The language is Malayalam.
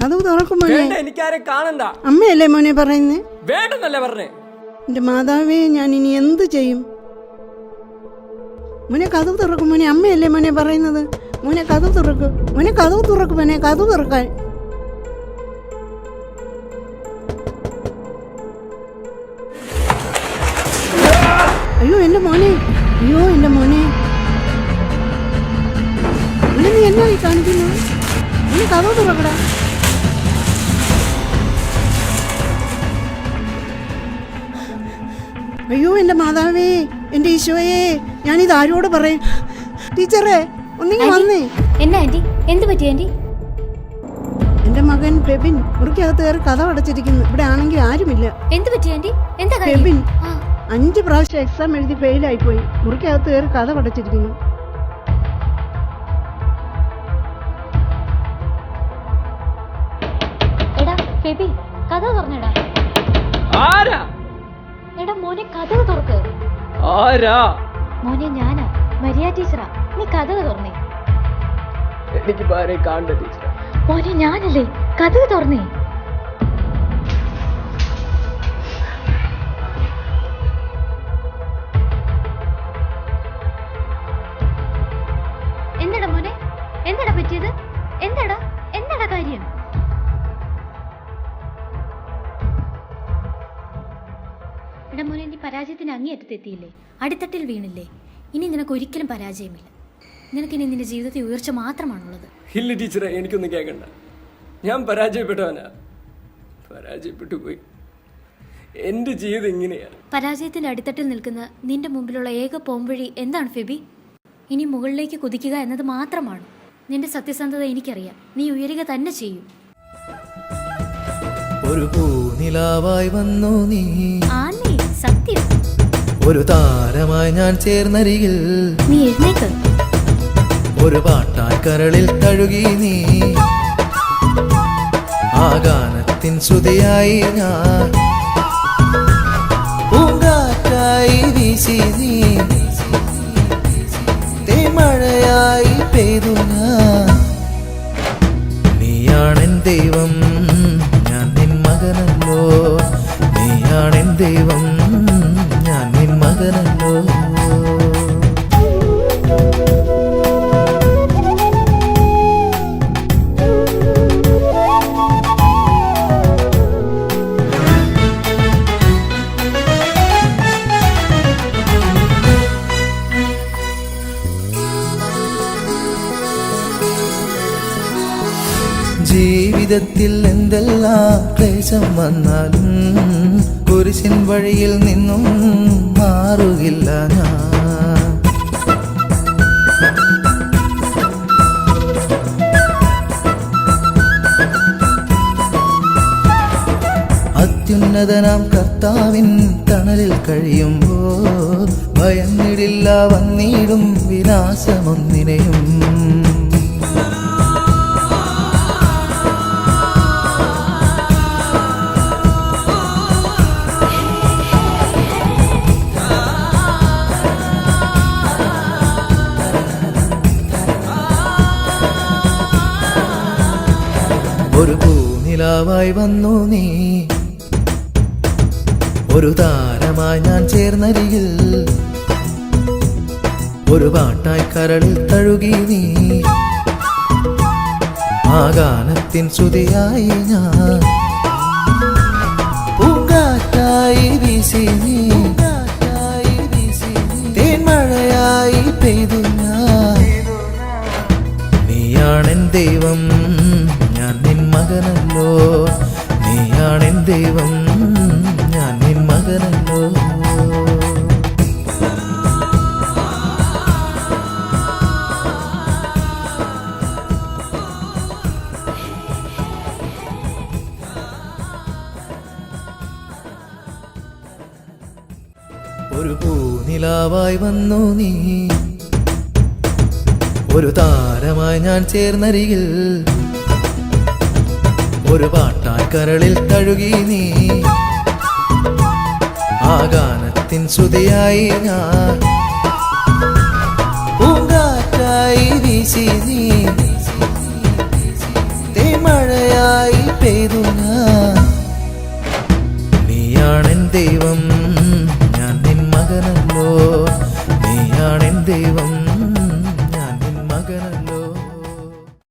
കഥവ് തുറക്കും വേണ്ട എനിക്കാരെ കാണണ്ട. അമ്മയല്ലേ മോനെ പറയുന്നേ? വേണ്ടെന്നല്ലേ പറഞ്ഞേ. എന്റെ മാതാവേ ഞാൻ ഇനി എന്ത് ചെയ്യും? മോനെ കഥവ് തുറക്കും മോനെ അമ്മയല്ലേ മോനെ പറയുന്നത്? മോനെ കഥവ് തുറക്കും മോനെ കഥവ് തുറക്കും മോനെ കഥവ് തുറക്കാൻ. അയ്യോ എന്റെ മോനെ അയ്യോ എന്റെ മോനെ നീ എന്നാ ഈ കാണിക്കുന്നു? മോനെ കഥവ് തുറക്കടാ. അയ്യോ എന്റെ മാതാവേ എന്റെ ഈശോയെ ഇത് ആരോട് പറയും? ടീച്ചറേ ഒന്നിങ്ങി വന്നേ. എന്നാ ആന്റി? എന്ത് പറ്റി ആന്റി? എന്റെ മകൻ ബെബിൻ മുറിക്കകത്ത് കയറി കഥ അടച്ചിരിക്കുന്നു ഇവിടെ ആണെങ്കിൽ ആരുമില്ല. എന്ത് പറ്റി ആന്റി? എന്താ കാര്യം? ഫെബിൻ ആ, അഞ്ച് പ്രാവശ്യം എക്സാം എഴുതി ഫെയിലായി പോയി മുറിക്കകത്ത് കയറി കഥ അടച്ചിരിക്കുന്നു എടാ ഫെബി കഥ തുറന്നെടാ ആരാ? എടാ കഥ തുറക്ക്. ആരാ? മോനെ ഞാനാ. മരിയ ടീച്ചറാ. നീ കഥ തുറന്നേ. എനിക്ക് ഭാര്യ കാണണ്ട ടീച്ചർ മോനെ ഞാനല്ലേ. കഥ തുറന്നേ. എടാ മോനെ നീ പരാജയത്തിന് അങ്ങേയറ്റത്തെത്തിയില്ലേ? അടിത്തട്ടിൽ വീണില്ലേ? ഇനി നിനക്ക് ഒരിക്കലും പരാജയമില്ല. നിനക്കിനി നിന്റെ ജീവിതത്തിൽ ഉയർച്ച മാത്രമാണുള്ളത്. ഇല്ല ടീച്ചറെ എനിക്കൊന്നും കേൾക്കണ്ട. ഞാൻ പരാജയപ്പെട്ടവനാ. പരാജയപ്പെട്ടു പോയി. എന്റെ ജീവിതം ഇങ്ങനെയാണ്. പരാജയത്തിന്റെ അടിത്തട്ടിൽ നിൽക്കുന്ന നിന്റെ മുമ്പിലുള്ള ഏക പോംവഴി എന്താണ് ഫെബി? ഇനി മുകളിലേക്ക് കുതിക്കുക എന്നത് മാത്രമാണ്. നിന്റെ സത്യസന്ധത എനിക്കറിയാം. നീ ഉയരുക തന്നെ ചെയ്യും. ഒരു പൂനിലാവായി വന്നു നീ. സത്യം. ഒരു താരമായി ഞാൻ ചേർന്നരികിൽ നീ എഴുന്നേക്ക്. ഒരു പാട്ടായി കരളിൽ തഴുകി നീ. ആ ഗാനത്തിൻ ശ്രുതിയായി ഞാൻ. പൂങ്കാറ്റായി വീശി നീ. തേമഴയായി പെയ്തു ഞാൻ. നീയാണെൻ ദൈവം. നീയാണെൻ ദൈവം ഞാൻ നിൻ മകനല്ലോ. ജീവിതത്തിൽ എന്തെല്ലാം ക്ലേശം വന്നാലും വഴിയിൽ നിന്നും മാറുകില്ല ഞാൻ. അത്യുന്നതനാം കർത്താവിൻ തണലിൽ കഴിയുമ്പോൾ ഭയന്നിടില്ല വന്നിടും വിനാശമൊന്നിനെയും. ഒരു പൂനിലാവായി വന്നു നീ. ഒരു താരമായി ഞാൻ ചേർന്നരികിൽ. ഒരു പാട്ടായി കരളിൽ തഴുകി നീ. ആ ഗാനത്തിൻ ശ്രുതിയായി ഞാൻ. പൂങ്കാറ്റായി വീശി നീ. തേന്മഴയായി പെയ്തു ഞാൻ. നീയാണെൻ ദൈവം. മകനല്ലോ. നീയാണെൻ ദൈവം ഞാൻ നിൻ മകനല്ലോ. ഒരു പൂനിലാവായി വന്നു നീ. ഒരു താരമായി ഞാൻ ചേർന്നരികിൽ ഒരു പാട്ടാൻ കരളിൽ തഴുകി നീ. ആ ഗാനത്തിൻ ശ്രുതിയായി ഞാൻ. പൂങ്കാറ്റായി വീശി നീ. തേമഴയായി പെയ്തു ഞാൻ. നീയാണെൻ ദൈവം ഞാൻ നിൻ മകനല്ലോ. നീയാണെൻ ദൈവം